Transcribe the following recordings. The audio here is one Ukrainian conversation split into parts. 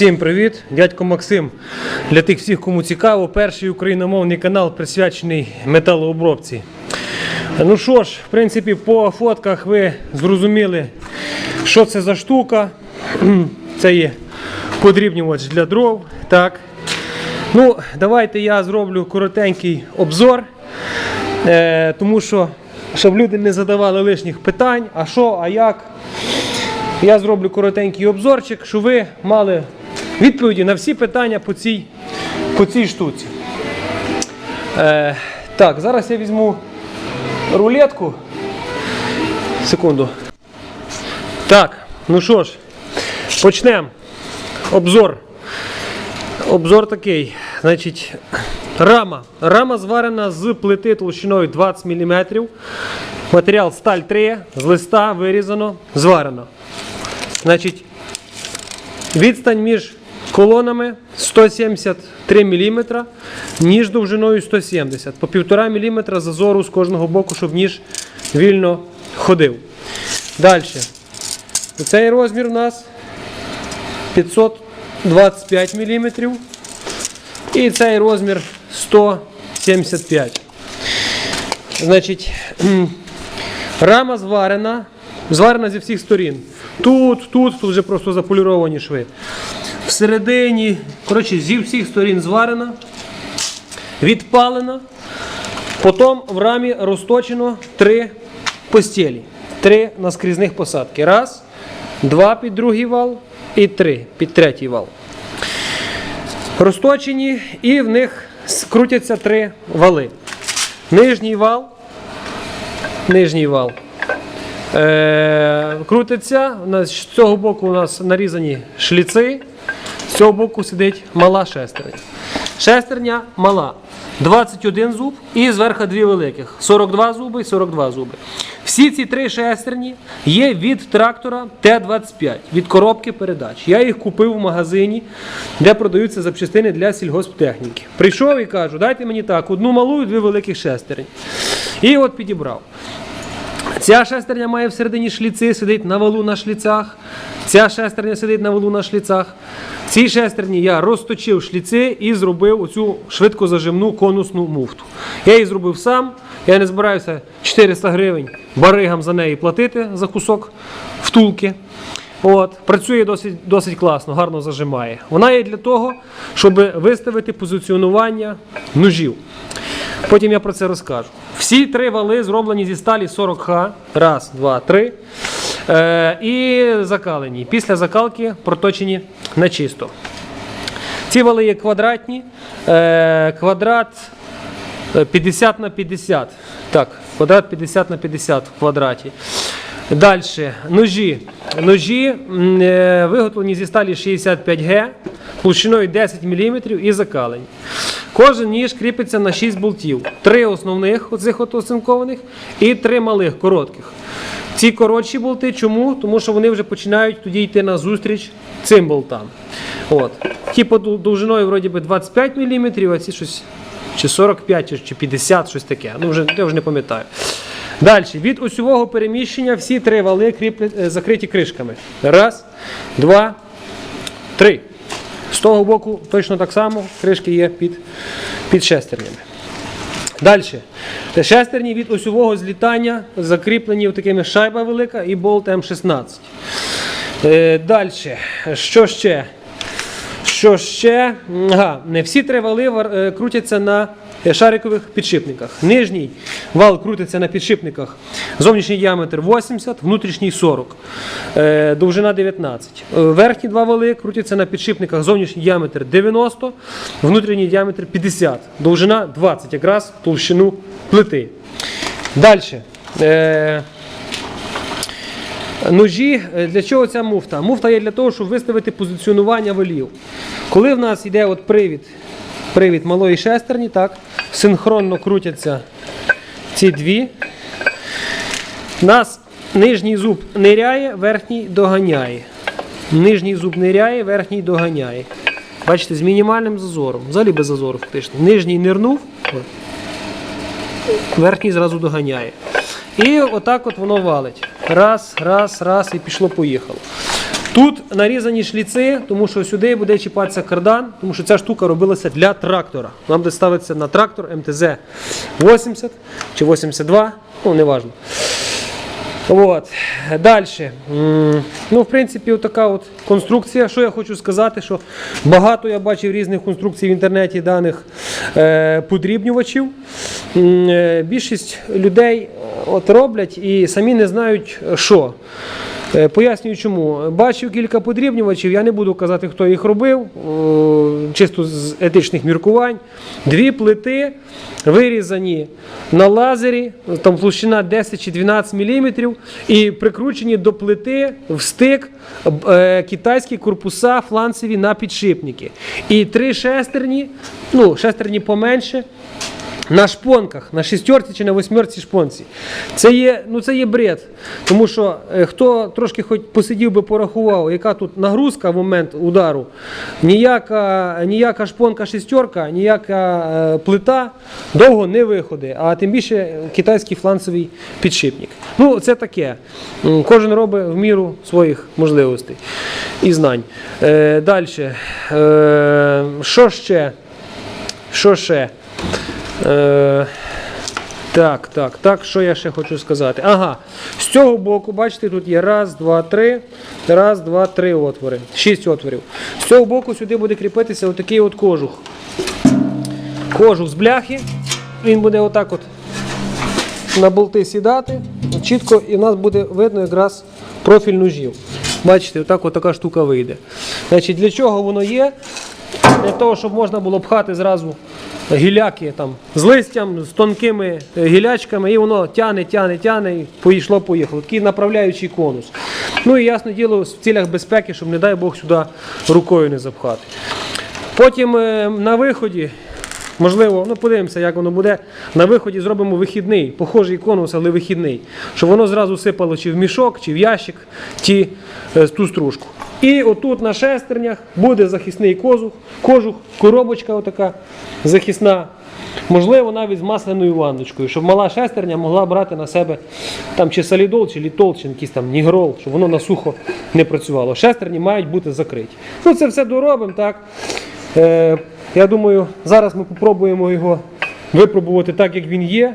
Всім привіт! Дядько Максим. Для тих всіх, кому цікаво, перший україномовний канал присвячений металообробці. Ну що ж, в принципі, по фотках ви зрозуміли, що це за штука. Це є подрібнювач для дров. Так. Ну, давайте я зроблю коротенький обзор, е, тому що, щоб люди не задавали лишніх питань, а що, а як. Я зроблю коротенький обзорчик, щоб ви мали відповіді на всі питання по цій, по цій штуці. Е, так, зараз я візьму рулетку. Секунду. Так, ну що ж, почнемо. Обзор. Обзор такий. Значить, рама. Рама зварена з плити толщиною 20 мм. Матеріал сталь 3, з листа вирізано, зварено. Значить, відстань між колонами 173 мм, ніж довжиною 170 По 1,5 мм зазору з кожного боку, щоб ніж вільно ходив. Далі. Цей розмір у нас 525 мм. І цей розмір 175 Значить, рама зварена, зварена зі всіх сторін. Тут, тут, тут вже просто заполіровані шви. Всередині, коротше, зі всіх сторін зварена, відпалена. Потім в рамі розточено три постелі, три наскрізних посадки. Раз, два під другий вал і три під третій вал. Розточені і в них крутяться три вали. Нижній вал, нижній вал. Е, крутиться. З цього боку у нас нарізані шліци, з цього боку сидить мала шестерня. Шестерня мала. 21 зуб і зверху дві великих. 42 зуби і 42 зуби. Всі ці три шестерні є від трактора Т-25, від коробки передач. Я їх купив в магазині, де продаються запчастини для сільгосптехніки. Прийшов і кажу, дайте мені так, одну малу і дві великих шестерні. І от підібрав. Ця шестерня має всередині шліци, сидить на валу на шліцах. Ця шестерня сидить на валу на шліцах. Цій шестерні я розточив шліци і зробив оцю швидкозажимну конусну муфту. Я її зробив сам. Я не збираюся 400 гривень баригам за неї платити за кусок втулки. От, працює досить, досить класно, гарно зажимає. Вона є для того, щоб виставити позиціонування ножів. Потім я про це розкажу. Всі три вали зроблені зі сталі 40Х. Раз, два, три. Е, і закалені. Після закалки проточені на чисто. Ці вали є квадратні. Е, квадрат е, 50 на 50. Так, квадрат 50 на 50 в квадраті. Далі, ножі. Ножі е, виготовлені зі сталі 65Г, толщиною 10 мм і закалені. Кожен ніж кріпиться на 6 болтів. Три основних, оцих от оцинкованих, і три малих, коротких. Ці коротші болти, чому? Тому що вони вже починають тоді йти на зустріч цим болтам. От. Ті по довжиною вроді би 25 мм, а ці щось чи 45, чи- чи 50, щось таке. Ну, вже, я вже не пам'ятаю. Далі, від осьового переміщення всі три вали кріплять, е, закриті кришками. Раз, два, три. З того боку точно так само кришки є під, під шестернями. Далі. Шестерні від осьового злітання закріплені такими шайба велика і болт М16. Е, Далі. Що ще? Що ще? Ага, не всі три вали е, крутяться на е, шарикових підшипниках. Нижній вал крутиться на підшипниках. Зовнішній діаметр 80, внутрішній 40, е, довжина 19. Е, Верхні два вали крутяться на підшипниках. Зовнішній діаметр 90, внутрішній діаметр 50, довжина 20, якраз товщину плити. Далі. Ножі, для чого ця муфта? Муфта є для того, щоб виставити позиціонування валів. Коли в нас йде от привід, привід малої шестерні, так, синхронно крутяться ці дві. Нас нижній зуб ниряє, верхній доганяє. Нижній зуб ниряє, верхній доганяє. Бачите, з мінімальним зазором. Взагалі без зазору фактично. Нижній нирнув, верхній зразу доганяє. І отак от воно валить. Раз, раз, раз і пішло-поїхало. Тут нарізані шліци, тому що сюди буде чіпатися кардан, тому що ця штука робилася для трактора. Нам буде ставитися на трактор МТЗ 80 чи 82, ну неважно. От. Далі. Ну, в принципі, така от конструкція. Що я хочу сказати, що багато я бачив різних конструкцій в інтернеті даних е, подрібнювачів. Е, Більшість людей е, от роблять і самі не знають, що. Е, Пояснюю чому. Бачив кілька подрібнювачів, я не буду казати, хто їх робив, чисто з етичних міркувань. Дві плити вирізані на лазері, там площина 10 чи 12 мм, і прикручені до плити в стик е, китайські корпуса фланцеві на підшипники. І три шестерні, ну, шестерні поменше. На шпонках, на шістерці чи на восьмерці шпонці. Це є, ну це є бред. Тому що е, хто трошки хоч посидів би, порахував, яка тут нагрузка в момент удару, ніяка, ніяка шпонка шістерка, ніяка е, плита довго не виходить, а тим більше китайський фланцевий підшипник. Ну, це таке. Кожен робить в міру своїх можливостей і знань. Е, Далі. Що ще? Що ще? Е, так, так, так, що я ще хочу сказати? Ага, з цього боку, бачите, тут є раз, два, три, раз, два, три отвори. Шість отворів. З цього боку сюди буде кріпитися отакий от кожух. Кожух з бляхи. Він буде отак от на болти сідати. Чітко, і в нас буде видно якраз профіль ножів. Бачите, отак от така штука вийде. Значить, для чого воно є? Для того, щоб можна було пхати зразу гіляки там, з листям, з тонкими е, гілячками, і воно тяне, тяне, тяне, і поїшло, поїхало. Такий направляючий конус. Ну і ясне діло, в цілях безпеки, щоб, не дай Бог, сюди рукою не запхати. Потім е, на виході, можливо, ну подивимося, як воно буде. На виході зробимо вихідний, похожий конус, але вихідний. Щоб воно зразу сипало чи в мішок, чи в ящик, ті, е, ту стружку. І отут на шестернях буде захисний кожух, кожух, коробочка отака захисна. Можливо, навіть з масляною ванночкою, щоб мала шестерня могла брати на себе там чи солідол, чи літол, чи якийсь там нігрол, щоб воно на сухо не працювало. Шестерні мають бути закриті. Ну це все доробимо, так. Е, я думаю, зараз ми спробуємо його випробувати так, як він є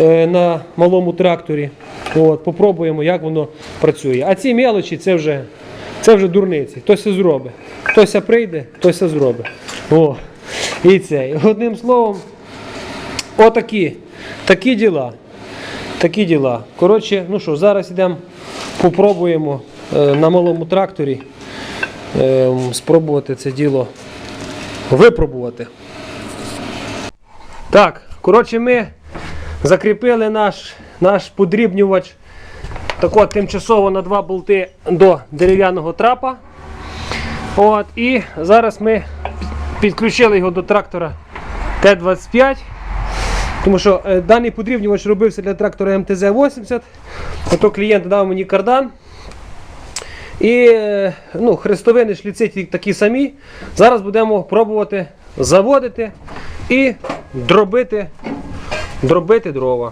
е, на малому тракторі. От, попробуємо, як воно працює. А ці мелочі це вже, це вже дурниці. Хтось це зробить. Хтось прийде, хтось це зробить. О. І це. Одним словом, отакі такі діла. Такі діла. Коротше, ну що, зараз йдемо, попробуємо е, на малому тракторі е, спробувати це діло випробувати. Так, коротше, ми закріпили наш, наш подрібнювач тако тимчасово на два болти до дерев'яного трапа. От, і зараз ми підключили його до трактора Т-25. Тому що е, даний подрібнювач робився для трактора МТЗ-80. Ото клієнт дав мені кардан. І е, ну, хрестовини шліци такі самі. Зараз будемо пробувати заводити і дробити, дробити дрова.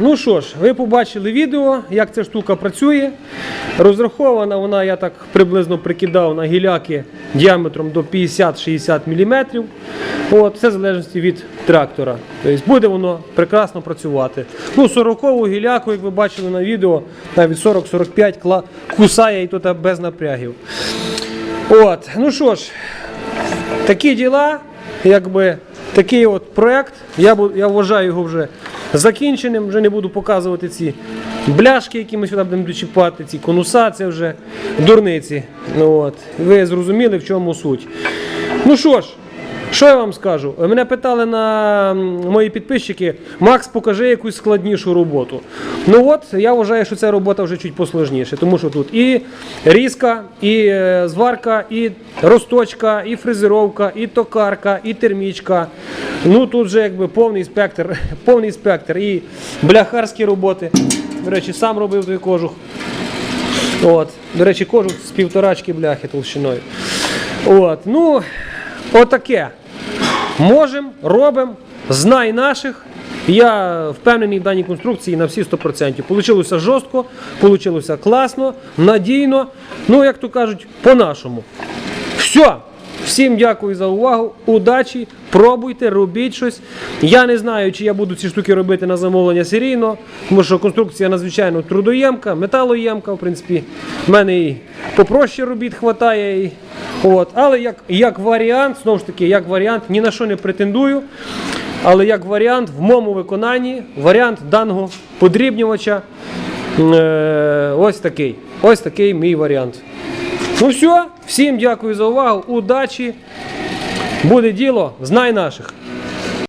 Ну що ж, ви побачили відео, як ця штука працює. Розрахована вона, я так приблизно прикидав на гіляки діаметром до 50-60 мм. От, це в залежності від трактора. Тобто буде воно прекрасно працювати. Ну, 40 гіляку, як ви бачили на відео, навіть 40-45 кла- кусає і тут без напрягів. От, ну що ж, такі діла, якби такий от проект. Я, я вважаю його вже закінченим. Вже не буду показувати ці бляшки, які ми сюди будемо дочіпати, ці конуса, це вже дурниці. Ну, от. Ви зрозуміли, в чому суть. Ну що ж. Що я вам скажу? Мене питали на мої підписчики, Макс, покажи якусь складнішу роботу. Ну от, я вважаю, що ця робота вже чуть посложніше, тому що тут і різка, і е, зварка, і росточка, і фрезеровка, і токарка, і термічка. Ну тут вже якби повний спектр, повний спектр. І бляхарські роботи. До речі, сам робив той кожух. От. До речі, кожух з півторачки бляхи толщиною. От. Ну, отаке. Можемо, робимо, знай наших. Я впевнений в даній конструкції на всі 100%. Получилося жорстко, получилося класно, надійно. Ну, як то кажуть, по-нашому. Все. Всім дякую за увагу. Удачі, пробуйте, робіть щось. Я не знаю, чи я буду ці штуки робити на замовлення серійно, тому що конструкція надзвичайно трудоємка, металоємка, в принципі, в мене і попроще робіт хватає. І, от. Але як, як варіант, знову ж таки, як варіант, ні на що не претендую. Але як варіант в моєму виконанні, варіант даного подрібнювача. Е, ось такий. Ось такий мій варіант. Ну все, всім дякую за увагу, удачі. Буде діло, знай наших.